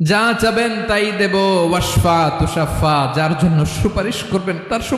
যা চাবেন তাই দেব ওয়াসফা তুষাফা যার জন্য সুপারিশ করবেন তার